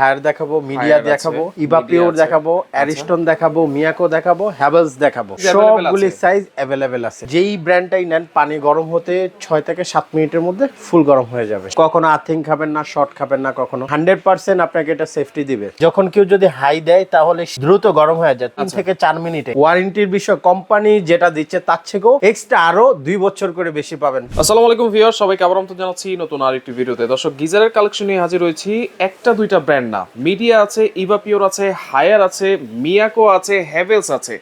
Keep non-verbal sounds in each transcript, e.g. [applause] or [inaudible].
Higher দেখাবো media দেখাবো ইভাপিওর দেখাবো অ্যারিস্টন দেখাবো মিয়াকো দেখাবো হ্যাভেলস দেখাবো। সবগুলি সাইজ অ্যাভেলেবেল আছে। যেই ব্র্যান্ডটাই নেন পানি গরম হতে ছয় থেকে সাত মিনিটের মধ্যে ফুল গরম হয়ে যাবে। কখনো আর্থিং খাবেন না শর্ট খাবেন না কখনো। হান্ড্রেড পার্সেন্ট আপনাকে এটা সেফটি দিবে। যখন কেউ যদি হাই দেয় তাহলে দ্রুত গরম হয়ে যায় তিন থেকে চার মিনিটে। ওয়ারেন্টির বিষয় কোম্পানি যেটা দিচ্ছে তার থেকেও এক্সট্রা আরও দুই বছর করে বেশি পাবেন। আসসালামু আলাইকুম ভিউয়ার সবাইকে আবার জানাচ্ছি নতুন আরেকটি ভিডিওতে। দর্শক গিজারের কালেকশন নিয়ে হাজির হয়েছি একটা দুইটা ব্র্যান্ড না, মিডিয়া আছে ইভাপিওর আছে, হায়ার আছে, মিয়াকো আছে, হ্যাভেলস আছে।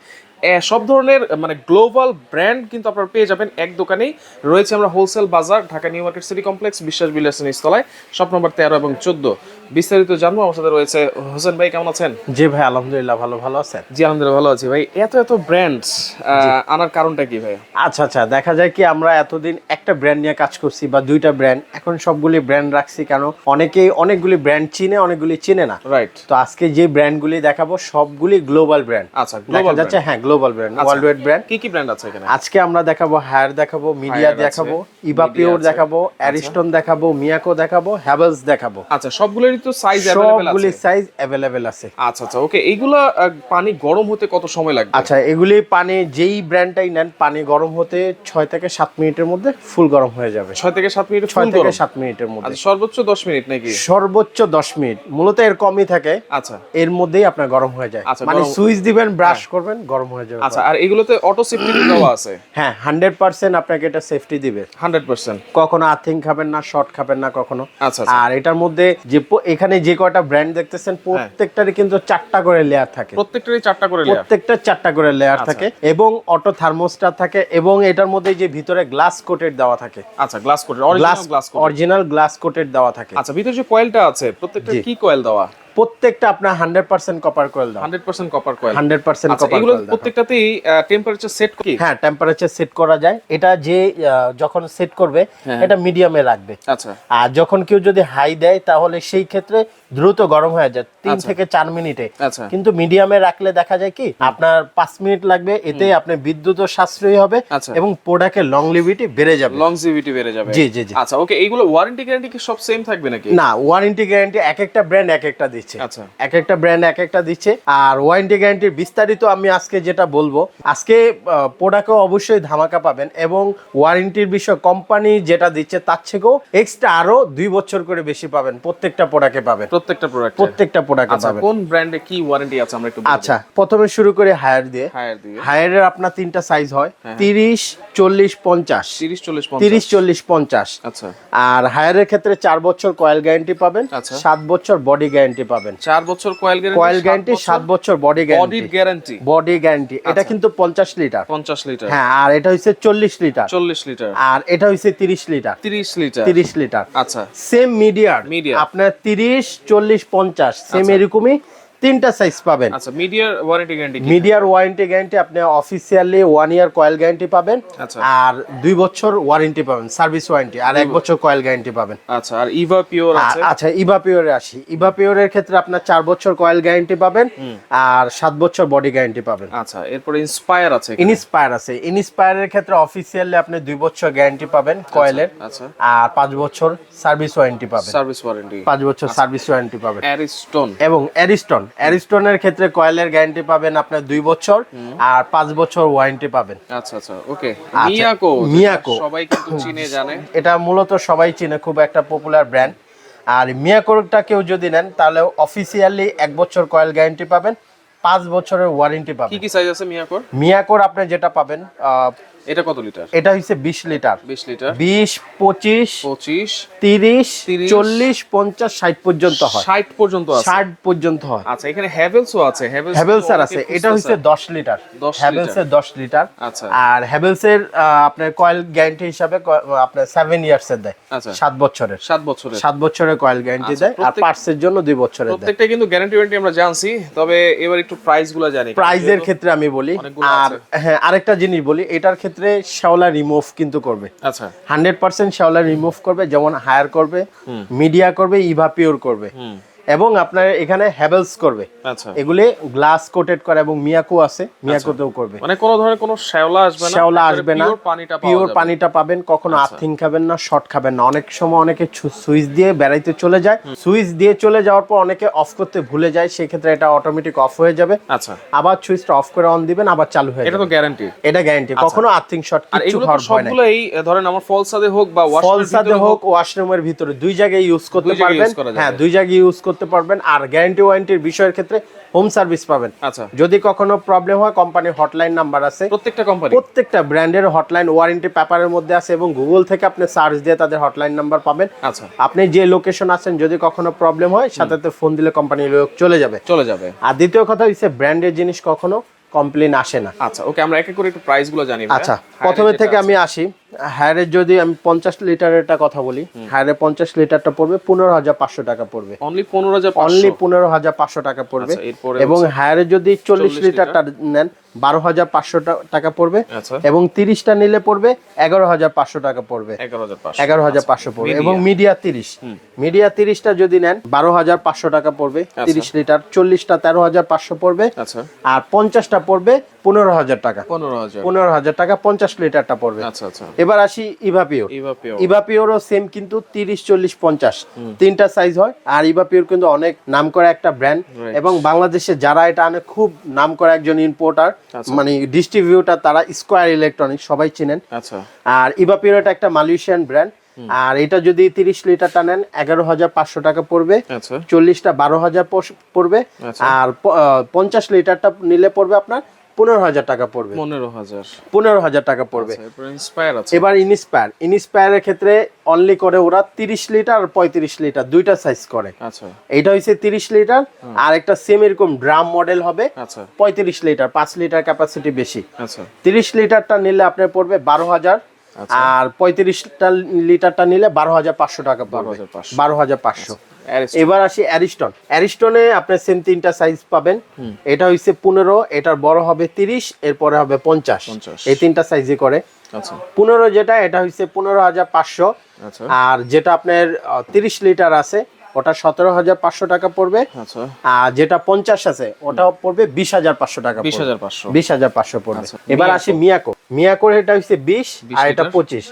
সব ধরনের মানে গ্লোবাল ব্র্যান্ড কিন্তু আপনারা পেয়ে যাবেন এক দোকানেই। রয়েছে আমরা হোলসেল বাজার, Dhaka new market city complex, বিশ্বাস বিলাসন ইস্তলায় শপ নম্বর তেরো এবং চোদ্দ। বিস্তারিত জানব। আমার সাথে রয়েছে হোসেন ভাই কেমন আছেন? জি ভাই আলহামদুলিল্লাহ ভালো ভালো আছেন? জি আলহামদুলিল্লাহ ভালো আছি ভাই। এত এত ব্র্যান্ড আনার কারণটা কি ভাই? আচ্ছা আচ্ছা দেখা যায় কি আমরা এতদিন একটা ব্র্যান্ড নিয়ে কাজ করছি বা দুইটা ব্র্যান্ড এখন সবগুলি ব্র্যান্ড রাখছি কেন অনেকেই অনেকগুলি ব্র্যান্ড চিনে অনেকগুলি চিনে না। রাইট তো আজকে যে ব্র্যান্ডগুলি দেখাবো সবগুলি গ্লোবাল ব্র্যান্ড আচ্ছা গ্লোবাল যাচ্ছে হ্যাঁ global brand world wide brand কি কি ব্র্যান্ড আছে এখানে? আজকে আমরা দেখাবো হায়ার দেখাবো মিডিয়া দেখাবো ইভাপিওর আছে। দেখাবো অ্যারিস্টন দেখাবো মিয়াকো দেখাবো হ্যাভেলস দেখাবো। আচ্ছা সবগুলোরই তো সাইজ সবগুলি আছে। সাইজ অ্যাভেলেবেল আছে। আচ্ছা আচ্ছা ওকে এইগুলা পানি গরম হতে কত সময় লাগবে? আচ্ছা এগুলি পানি যেই ব্র্যান্ডটাই নেন পানি গরম হতে ছয় থেকে সাত মিনিটের মধ্যে ফুল গরম হয়ে যাবে। ছয় থেকে সাত মিনিট ছয় ফুল থেকে গরম? সাত মিনিটের মধ্যে। আচ্ছা সর্বোচ্চ দশ মিনিট নাকি? সর্বোচ্চ দশ মিনিট। মূলত এর কমই থাকে। আচ্ছা। এর মধ্যেই আপনার গরম হয়ে যায়। আচ্ছা, মানে সুইচ দিবেন ব্রাশ করবেন গরম হয়ে যাবে। আচ্ছা আর এগুলোতে অটো সেফটি দেওয়া আছে? হ্যাঁ হান্ড্রেড পার্সেন্ট আপনাকে এটা সেফটি দিবে। হান্ড্রেড পার্সেন্ট কখনো আর্থিং খাবেন না শর্ট খাবেন না কখনো। আচ্ছা আচ্ছা। আর এটার মধ্যে যে এখানে যে কয়টা ব্র্যান্ড দেখতেছেন প্রত্যেকটারই কিন্তু চারটা করে লেয়ার থাকে। প্রত্যেকটারই চারটা করে লেয়ার প্রত্যেকটা চারটা করে লেয়ার আচ্ছা। থাকে এবং অটো থার্মোস্টার থাকে এবং এটার মধ্যে যে ভিতরে গ্লাস কোটেড দেওয়া থাকে। আচ্ছা glass coated glass original glass coated original glass coated দেওয়া থাকে। আচ্ছা ভিতরে যে কয়েলটা আছে প্রত্যেকটা কি কয়েল দেওয়া? প্রত্যেকটা আপনার hundred percent copper coil hundred percent copper coil hundred percent আচ্ছা কপার এগুলো প্রত্যেকটাতেই টেম্পারেচার সেট কি? হ্যাঁ টেম্পারেচার সেট করা যায়। এটা যে যখন সেট করবে হ্যাঁ। এটা মিডিয়ামে রাখবে। আচ্ছা। আর যখন কেউ যদি হাই দেয় তাহলে সেই ক্ষেত্রে দ্রুত গরম হয়ে যায় তিন আচ্ছা। থেকে চার মিনিটে। আচ্ছা। কিন্তু মিডিয়ামে রাখলে দেখা যায় কি আপনার পাঁচ মিনিট লাগবে এতে আপনার বিদ্যুৎও সাশ্রয়ী হবে আচ্ছা। এবং প্রোডাক্টের লংলিভিটি বেড়ে যাবে। লংজিভিটি বেড়ে যাবে। জি, জি, জি। আচ্ছা ওকে এইগুলো ওয়ারেন্টি গ্যারান্টি কি সব সেম থাকবে নাকি? না ওয়ারেন্টি গ্যারান্টি এক একটা ব্র্যান্ড এক একটা দিচ্ছে আচ্ছা। এক একটা ব্র্যান্ড এক একটা দিচ্ছে। আর ওয়ারেন্টি গ্যারান্টির বিস্তারিত আমি আজকে যেটা বলব আজকে প্রোডাক্টও অবশ্যই ধামাকা পাবেন এবং ওয়ারেন্টির বিষয় কোম্পানি যেটা দিচ্ছে তার থেকেও এক্সট্রা আরও দুই বছর করে বেশি পাবেন। প্রত্যেকটা প্রোডাক্টে পাবেন। প্রত্যেকটা প্রোডাক্ট প্রত্যেকটা প্রোডাক্টে আচ্ছা পাবেন। কোন ব্র্যান্ডে কি ওয়ারেন্টি আছে আমরা একটু আচ্ছা প্রথমে শুরু করে হায়ার দিয়ে। হায়ার দিয়ে। হায়ারের আপনার তিনটা সাইজ হয়। হ্যাঁ। তিরিশ চল্লিশ পঞ্চাশ। 30 40 তিরিশ চল্লিশ পঞ্চাশ। আচ্ছা। আর হায়ারের ক্ষেত্রে চার বছর কয়েল গ্যারান্টি পাবেন। আচ্ছা। সাত বছর বডি গ্যারান্টি পাবেন। চার বছর কয়েল গ্যারান্টি কয়েল গ্যারান্টি সাত বছর body body guarantee body guarantee এটা আচ্ছা। কিন্তু পঞ্চাশ লিটার। 50 লিটার। হ্যাঁ আর এটা হচ্ছে চল্লিশ লিটার। 40 লিটার। আর এটা হচ্ছে তিরিশ লিটার। 30 লিটার। তিরিশ লিটার। আচ্ছা। সেম মিডিয়ার। আপনার তিরিশ চল্লিশ পঞ্চাশ। সেম এরকমই তিনটা সাইজ পাবেন। আচ্ছা মিডিয়ার ওয়ারেন্টি গ্যারান্টি মিডিয়ার ওয়ারেন্টি গ্যারান্টি আপনি officially one year coil guarantee পাবেন আচ্ছা। আর দুই বছর ওয়ারেন্টি পাবেন সার্ভিস ওয়ারেন্টি আর এক বছর। কয়েল গ্যারান্টি পাবেন। আচ্ছা আর ইভা পিওর আছে? আচ্ছা ইভা পিওরে আসি। ইভা পিওরের ক্ষেত্রে আপনার চার বছর কয়েল গ্যারান্টি পাবেন আর সাত বছর বডি গ্যারান্টি পাবেন। আচ্ছা এরপরে ইন্সপায়ার আছে। ইনস্পায়ার আছে। ইনস্পায়ারের ক্ষেত্রে অফিসিয়ালি আপনি দুই বছর গ্যারান্টি পাবেন কয়েলের আচ্ছা। আর পাঁচ বছর সার্ভিস ওয়ারেন্টি পাবেন। সার্ভিস ওয়ারেন্টি পাঁচ বছর সার্ভিস ওয়ারেন্টি পাবেন। অ্যারিস্টন এবং অ্যারিস্টন অ্যারিস্টনের ক্ষেত্রে কয়েলের গ্যারান্টি পাবেন আপনার দুই বছর আর পাঁচ বছর ওয়ারেন্টি পাবেন। আচ্ছা আচ্ছা ওকে। আচ্ছা, মিয়াকো মিয়াকো। সবাই কিন্তু চিনে জানে। এটা মূলত সবাই চিনে খুব একটা পপুলার ব্র্যান্ড আর মিয়াকোরটা কেউ যদি নেন তাহলে অফিসিয়ালি এক বছর কয়েল গ্যারান্টি পাবেন। পাঁচ বছরের ওয়ারেন্টি পাবেন। কি সাইজ আছে মিয়াকোর? মিয়াকোর আপনি যেটা পাবেন এটা কত লিটার এটা হচ্ছে বিশ লিটার 20 লিটার বিশ পঁচিশ 25 তিরিশ 30, চল্লিশ পঞ্চাশ ষাট পর্যন্ত হয়। 60 পর্যন্ত আছে। ষাট পর্যন্ত হয়। আচ্ছা এখানে হ্যাভেলসও আছে হ্যাভেলস হ্যাভেলসের আছে। এটা হচ্ছে দশ লিটার 10 হ্যাভেলসের দশ লিটার আচ্ছা। আর হ্যাভেলসের আপনার কয়েল গ্যারান্টি হিসাবে আপনার সেভেন ইয়ার্স এর দেয়। আচ্ছা। সাত বছরের। 7 বছরের। সাত বছরের কয়েল গ্যারান্টি আচ্ছা, দেয়। আর প্রত্যেক- পার্টসের জন্য দুই বছরের দেয়। প্রত্যেকটা কিন্তু গ্যারান্টি ওয়ারেন্টি আমরা জানছি। তবে এবার একটু প্রাইসগুলো জানি। প্রাইজের ক্ষেত্রে আমি বলি আর হ্যাঁ আরেকটা জিনিস বলি এটার ক্ষেত্রে শ্যাওলা রিমুভ কিন্তু করবে। আচ্ছা। হান্ড্রেড পার্সেন্ট শ্যাওলা রিমুভ করবে যেমন হায়ার করবে মিডিয়া করবে ইভাপিওর করবে। এবং আপনার এখানে হ্যাভেলস করবে। আচ্ছা। এগুলি গ্লাস কোটেড করে এবং মিয়াকো আছে মিয়াকোতেও করবে। মানে কোনো ধরনের কোনো শ্যাওলা আসবে না শ্যাওলা আসবে না পানিটা পিওর পানিটা পাবেন কখনো আচ্ছা। আর্থিং খাবেন না শর্ট খাবেন না। অনেক সময় অনেকে সুইচ দিয়ে বেড়াইতে চলে যায়। সুইচ দিয়ে চলে যাওয়ার পর অনেকে অফ করতে ভুলে যায় সেক্ষেত্রে এটা অটোমেটিক অফ হয়ে যাবে। আচ্ছা। আবার সুইচটা অফ করে অন দিবেন আবার চালু হয়ে এটা তো গ্যারান্টি এটা গ্যারান্টি কখনো আর্থিং শর্ট কিছু এগুলো হওয়ার ভয় নাই সবগুলোই আহ, ধরেন আমার ফল সাদে হোক বা ওয়াশরুমের ভিতরে হোক ওয়াশরুমের ভিতরে দুই জায়গায় ইউজ করতে পারবেন। হ্যাঁ দুই জায়গায় ইউজ করতে পারবেন আর গ্যারান্টি ওয়ারেন্টির বিষয়ের ক্ষেত্রে হোম সার্ভিস পাবেন। আচ্ছা। যদি কখনো প্রবলেম হয় কোম্পানির হটলাইন নাম্বার আছে। প্রত্যেকটা কোম্পানি প্রত্যেকটা ব্র্যান্ডের হটলাইন ওয়ারেন্টি পেপারের মধ্যে আছে এবং গুগল থেকে আপনি সার্চ দিয়ে তাদের হটলাইন নাম্বার পাবেন। আচ্ছা। আপনি যে লোকেশন আছেন যদি কখনো প্রবলেম হয় সাথে সাথে ফোন দিলে কোম্পানির লোক চলে যাবে। চলে যাবে। আর দ্বিতীয় কথা হচ্ছে ব্র্যান্ডের জিনিস কখনো কমপ্লেন আসে না। আচ্ছা ওকে আমরা এক এক করে একটু প্রাইসগুলো জানি আচ্ছা প্রথমে থেকে আমি আসি। হায়ারের যদি আমি পঞ্চাশ লিটারেরটা কথা বলি হায়ারের পঞ্চাশ লিটারটা পড়বে পনেরো হাজার পাঁচশো টাকা পড়বে। অনলি পনেরো হাজার অনলি পনেরো হাজার পাঁচশো টাকা পড়বে। আচ্ছা, এবং হায়ারে যদি চল্লিশ লিটারটা নেন বারো হাজার পাঁচশো টাকা পড়বে। আচ্ছা। এবং তিরিশটা নিলে পড়বে এগারো হাজার পাঁচশো টাকা পড়বে। এগারো হাজার পাঁচশো। পাঁচশো পড়বে। এবং মিডিয়া তিরিশ। মিডিয়া তিরিশটা যদি নেন বারো হাজার পাঁচশো টাকা পড়বে তিরিশ লিটার। চল্লিশটা তেরো হাজার পাঁচশো পড়বে। আচ্ছা। আর পঞ্চাশটা পড়বে পনেরো হাজার টাকা। পনেরো হাজার। পনেরো হাজার টাকা পঞ্চাশ লিটারটা পড়বে। আচ্ছা আচ্ছা। এবার আসি ইভাপিওর ইভাপিওরও সেম কিন্তু তিরিশ চল্লিশ পঞ্চাশ। তিনটা সাইজ হয় আর ইভাপিওর কিন্তু অনেক নাম করা একটা ব্র্যান্ড. এবং বাংলাদেশে যারা এটা আনে খুব নাম করা একজন ইম্পোর্টার আচ্ছা। মানে ডিস্ট্রিবিউটার তারা স্কোয়ার ইলেকট্রনিক্স সবাই চিনেন। আচ্ছা। আর ইভাপিওর এটা একটা মালয়েশিয়ান ব্র্যান্ড আর এটা যদি তিরিশ লিটারটা নেন এগারো হাজার পাঁচশো টাকা পড়বে। আচ্ছা। চল্লিশটা বারো হাজার পড়বে। আর পঞ্চাশ লিটারটা নিলে পড়বে আপনার পনেরো হাজার টাকা পড়বে। পনেরো হাজার। পনেরো হাজার টাকা পড়বে। ইন্সপায়ার আছে। এবার ইনস্পায়ার ইনস্পায়ারের ক্ষেত্রে অনলি করে ওরা তিরিশ লিটার আর পঁয়ত্রিশ লিটার দুইটা সাইজ করে। আচ্ছা। এইটা হচ্ছে তিরিশ লিটার আর একটা সেম এরকম ড্রাম মডেল হবে আচ্ছা। পঁয়ত্রিশ লিটার পাঁচ লিটার ক্যাপাসিটি বেশি। আচ্ছা। তিরিশ লিটারটা নিলে আপনার পড়বে বারো হাজার আচ্ছা। আর পঁয়ত্রিশটা লিটারটা নিলে বারো হাজার পাঁচশো টাকা পড়বে। 12,500 বারো হাজার পাঁচশো। এবার আসি অ্যারিস্টন। অ্যারিস্টনে আপনি সেম তিনটা সাইজ পাবেন। এটা হচ্ছে পনেরো এটার বড় হবে তিরিশ এরপরে হবে পঞ্চাশ। 50 এই তিনটা সাইজে করে। আচ্ছা। পনেরো যেটা এটা হচ্ছে পনেরো হাজার পাঁচশো। আচ্ছা। আর যেটা আপনার তিরিশ লিটার আছে ওটা সতেরো হাজার পাঁচশো টাকা পড়বে। আচ্ছা। আর যেটা পঞ্চাশ আছে ওটা পড়বে বিশ হাজার পাঁচশো টাকা বিশ হাজার পাঁচশো। বিশ হাজার পাঁচশো পড়বে। আচ্ছা, এবার আসি মিয়াকো। মিয়াকোর এটা হচ্ছে বিশ আর এটা পঁচিশ।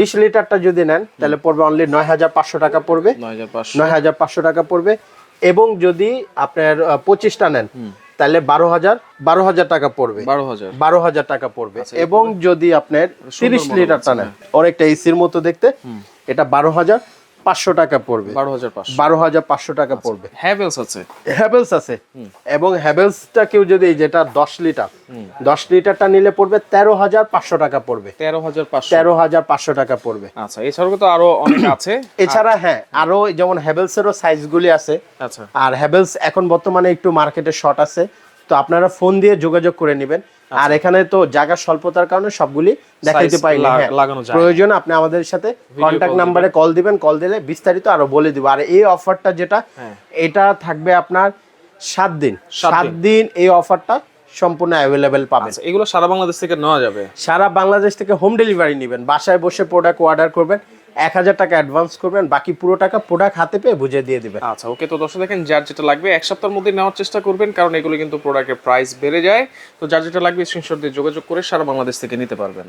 বিশ লিটারটা যদি নেন তাহলে পড়বে অনলি নয় হাজার পাঁচশো টাকা পড়বে। নয় হাজার পাঁচশো। টাকা পড়বে। এবং যদি আপনার পঁচিশটা নেন তাহলে বারো হাজার বারো হাজার টাকা পড়বে। বারো হাজার। বারো হাজার টাকা পড়বে। আচ্ছা, এবং যদি আপনার তিরিশ লিটারটা নেন অনেকটা এসির মতো দেখতে এটা বারো হাজার পাঁচশো টাকা পড়বে। বারো হাজার পাঁচশো। বারো হাজার পাঁচশো টাকা পড়বে। হ্যাভেলস আছে। হ্যাভেলস আছে। এবং হ্যাভেলসটা কেউ যদি যেটা দশ লিটার দশ লিটারটা নিলে পড়বে তেরো হাজার পাঁচশো টাকা পড়বে। তেরো হাজার পাঁচশো। তেরো হাজার পাঁচশো টাকা পড়বে। আচ্ছা এছাড়াও তো আরও অনেক [coughs] আছে। এছাড়া হ্যাঁ আরও যেমন হ্যাভেলসেরও সাইজগুলি আছে। আচ্ছা। আর হ্যাভেলস এখন বর্তমানে একটু মার্কেটে শর্ট আছে। তো আপনারা ফোন দিয়ে যোগাযোগ করে নেবেন। আর এখানে তো জায়গা স্বল্পতার কারণে সবগুলি দেখাইতে আচ্ছা। লা- হ্যাঁ। না। প্রয়োজন আপনি আমাদের সাথে কন্ট্যাক্ট নাম্বারে কল দিবেন কল দিলে বিস্তারিত আরও বলে দিব আর এই অফারটা যেটা হ্যাঁ। এটা থাকবে আপনার সাত দিন সাত সাত দিন এই অফারটা সম্পূর্ণ অ্যাভেলেবেল পাবেন আচ্ছা এগুলো সারা বাংলাদেশ থেকে নেওয়া যাবে সারা বাংলাদেশ থেকে হোম ডেলিভারি নেবেন বাসায় বসে প্রোডাক্ট অর্ডার করবেন এক হাজার টাকা অ্যাডভান্স করবেন, বাকি পুরো টাকা প্রোডাক্ট হাতে পেয়ে বুঝে দিয়ে দেবেন। আচ্ছা ওকে তো দর্শক দেখেন, যার যেটা লাগবে, এক সপ্তাহের মধ্যে নেওয়ার চেষ্টা করবেন, কারণ এগুলো কিন্তু প্রোডাক্টের প্রাইস বেড়ে যায়। তো যার যেটা লাগবে স্ক্রিনশট দিয়ে যোগাযোগ করে সারা বাংলাদেশ থেকে নিতে পারবেন।